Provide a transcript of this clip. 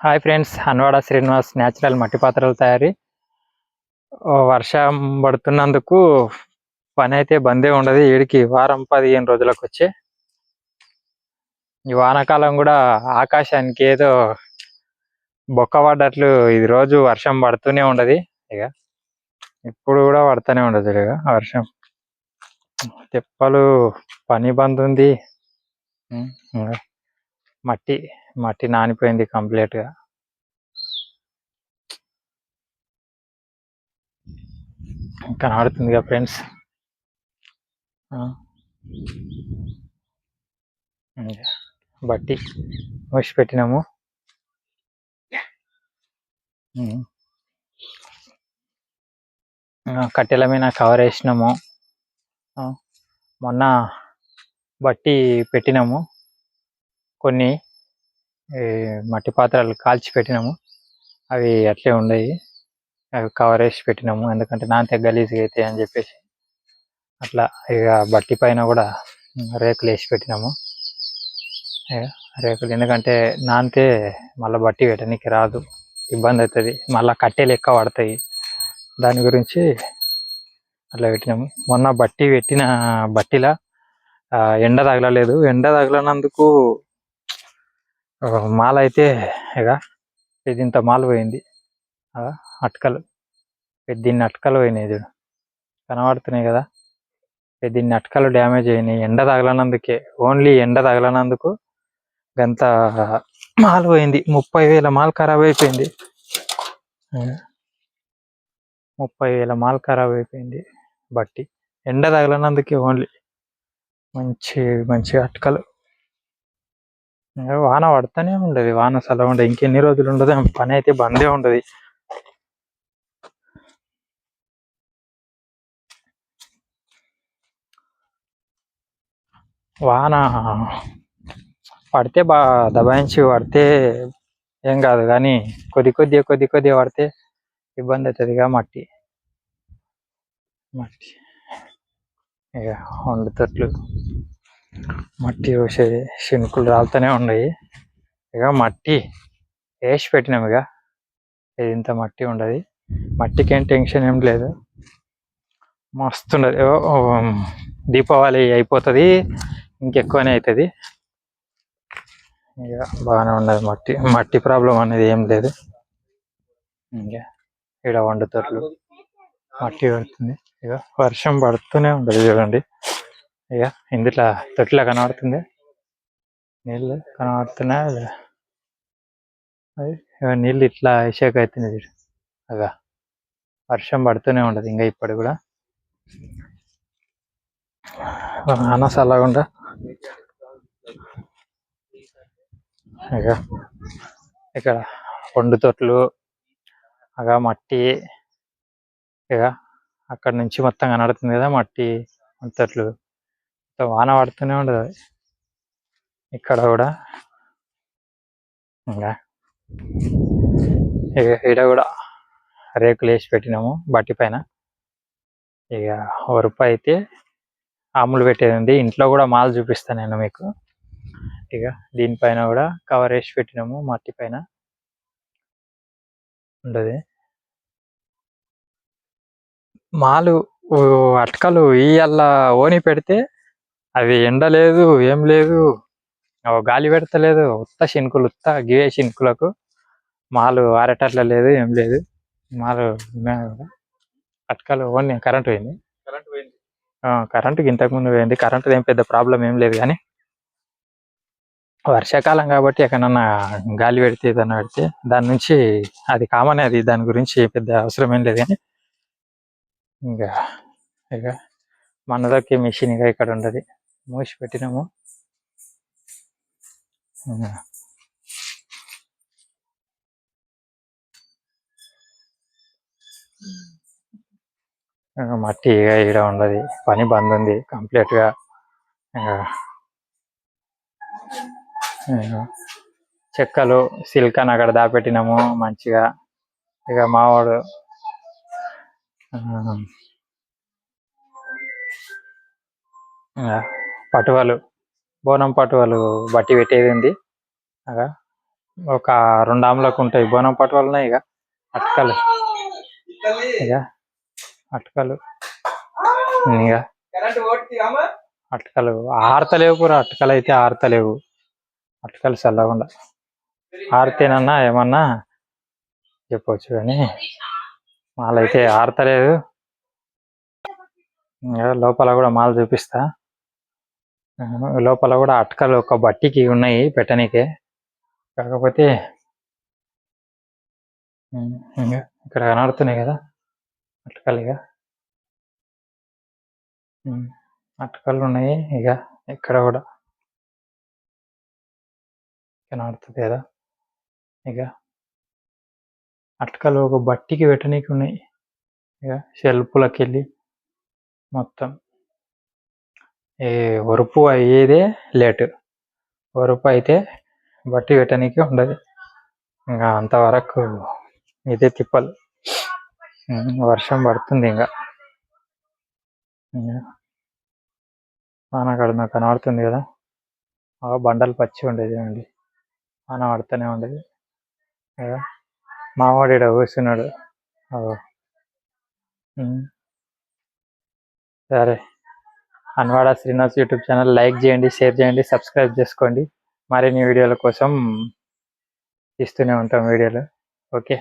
Hi friends Hanwada Srinivas natural మట్టి పాత్రల తయారీ వర్షం పడుతున్నందుకు పని అయితే బందే ఉండదు. ఏడికి వారం పదిహేను రోజులకు వచ్చే ఈ వానాకాలం కూడా ఆకాశానికి ఏదో బొక్క పడ్డట్లు ఇది రోజు వర్షం పడుతూనే ఉండదు. ఇక ఇప్పుడు కూడా పడుతూనే ఉండదు ఇక వర్షం. తెప్పలు పని బంద్ ఉంది. ఇంకా మట్టి మట్టి నానిపోయింది కంప్లీట్గా. కనబడుతుందిగా కదా ఫ్రెండ్స్ బట్టి మూసి పెట్టినాము కట్టెల మీద కవర్ వేసినాము. మొన్న బట్టి పెట్టినాము. కొన్ని ఈ మట్టి పాత్రలు కాల్చి పెట్టినాము. అవి అట్లే ఉన్నాయి అవి కవర్ వేసి పెట్టినాము. ఎందుకంటే నాంతే గలీజ్గా అయితే అని చెప్పేసి. అట్లా ఇక బట్టి పైన కూడా రేకులు వేసి పెట్టినాము. రేకులు. ఎందుకంటే నాంతే మళ్ళీ బట్టి పెట్టడానికి రాదు. ఇబ్బంది అవుతుంది. మళ్ళీ కట్టెలు ఎక్కువ పడతాయి. దాని గురించి అట్లా పెట్టినాము. మొన్న బట్టి పెట్టిన బట్టిలా ఎండ తగలలేదు. ఎండ తగలనందుకు మాల అయితే ఇక ఇది ఇంత మాల పోయింది. అటుకలు అటకలు పెద్దిన్ని అటకలు పోయినాయి చూడు. కనబడుతున్నాయి కదా. పెద్దిన్ని అటకలు డ్యామేజ్ అయినాయి. ఎండ తగలనందుకే ఓన్లీ ఎండ తగలనందుకు గంత మాల్ పోయింది. ముప్పై వేల మాల్ ఖరాబ్ అయిపోయింది. ముప్పై వేల మాల్ ఖరాబ్ అయిపోయింది బట్టి. ఎండ తగలనందుకే ఓన్లీ. మంచి మంచి అటకలు. వాన పడుతూనే ఉండదు. వాన అసలు ఉండదు. ఇంకెన్ని రోజులు ఉండదు. పని అయితే బందే ఉండదు. వాన పడితే బాగా దబాయించి పడితే ఏం కాదు కానీ కొద్ది కొద్దిగా కొద్ది కొద్దిగా పడితే ఇబ్బంది అవుతుందిగా మట్టి. మట్టి. ఇక వండుతట్లు మట్టి పోసేది శనుకులు రాలుతూనే ఉన్నాయి. ఇక మట్టి వేసి పెట్టినాం ఇక. ఇది ఇంత మట్టి ఉండదు. మట్టికి ఏం టెన్షన్ ఏం లేదు. మస్తు ఉండదు దీపావళి అయిపోతుంది. ఇంకెక్కువనే అవుతుంది ఇక బాగానే ఉండదు మట్టి. మట్టి ప్రాబ్లం అనేది ఏం లేదు. ఇంకా ఇక్కడ వండుతారు. మట్టి పడుతుంది. ఇక వర్షం పడుతూనే ఉండదు చూడండి. ఇక ఇందులో తొట్టిలా కనబడుతుంది. నీళ్ళు కనబడుతున్నాయి. నీళ్ళు ఇట్లా ఇషేక్ అవుతుంది చూడు. అగా వర్షం పడుతూనే ఉండదు ఇంకా ఇప్పుడు కూడా. అనస అలాగుండా ఇక ఇక్కడ పండు తొట్లు అగా మట్టి ఇక అక్కడ నుంచి మొత్తం కనబడుతుంది కదా మట్టి తొట్లు. వాన పడుతూనే ఉండదు ఇక్కడ కూడా. ఇంకా ఇక ఈడ కూడా రేకులు వేసి పెట్టినాము బట్టి పైన. ఇక వరుపు అయితే ఆములు పెట్టేది ఉంది ఇంట్లో కూడా మాల్ చూపిస్తాను నేను మీకు. ఇక దీనిపైన కూడా కవర్ వేసి పెట్టినాము మట్టి పైన. ఉండదు మాలు అటకలు ఇయ్యాల ఓని పెడితే అవి ఎండ లేదు ఏం లేదు. గాలి పెడతలేదు ఉత్త శినుకులు ఉత్త గివే శినుకులకు. మాలు ఆరేటట్ల లేదు ఏం లేదు. మాలు. అటకలు ఓన్లీ కరెంట్ పోయింది. కరెంట్ ఇంతకు ముందు పోయింది. కరెంట్ ఏం పెద్ద ప్రాబ్లం ఏం లేదు కానీ వర్షాకాలం కాబట్టి ఎక్కడన్నా గాలి పెడితే ఏదన్నా పెడితే దాని నుంచి అది కామన్ అది దాని గురించి పెద్ద అవసరం ఏం లేదు కానీ ఇంకా ఇక మనదొక్కే మిషన్ ఇక ఇక్కడ ఉండదు. మూసి పెట్టినాము మట్టి ఇక ఈడ ఉండదు పని బంద్ ఉంది కంప్లీట్గా ఇంకా చెక్కలు చెక్కలు సిల్కన్ అక్కడ దాపెట్టినాము మంచిగా. ఇక మావాడు Yeah. పటువలు బోనం పటువలు బట్టి పెట్టేది ఉంది. అగా ఒక రెండు ఆమ్లకు ఉంటాయి. బోనం పటువలు ఉన్నాయి ఇక అటుకలు. ఇక అటుకలు. ఇక అటుకలు ఆరతలేవు అటకలు. కూడా అటుకలు అయితే ఆరతలేవు. అటుకలు చల్లకుండా ఆరితేనన్నా ఏమన్నా చెప్పవచ్చు కానీ మాలైతే ఆరతలేదు. ఇంకా లోపల కూడా మాల చూపిస్తా. లోపల కూడా అటకలు ఒక బట్టికి ఉన్నాయి పెట్టనీకే. కాకపోతే ఇంకా ఇక్కడ కనబడుతున్నాయి కదా అటకలు ఇక అటకలు ఉన్నాయి ఇక ఇక్కడ కూడా. కనబడుతుంది కదా ఇక అటకలు ఒక బట్టికి పెట్టనీకి ఉన్నాయి. ఇక షెల్ఫ్లకి వెళ్ళి మొత్తం. ఏ ఒరుపు అయ్యేదే లేటు. ఒరుపు అయితే బట్టి పెట్టడానికి ఉండదు. ఇంకా అంతవరకు ఇదే తిప్పలు. వర్షం పడుతుంది ఇంకా. ఇంకా వానకాడ నాకు కనబడుతుంది కదా. బండలు పచ్చి ఉండేది అండి. వాన పడుతూనే ఉండేది. కదా. మావాడు ఈడ కూర్చున్నాడు. సరే. Anwada Srinivas YouTube channel. Like చేయండి షేర్ చేయండి సబ్స్క్రైబ్ చేసుకోండి. మరిన్ని వీడియోల కోసం ఇస్తూనే ఉంటాం వీడియోలు. ఓకే.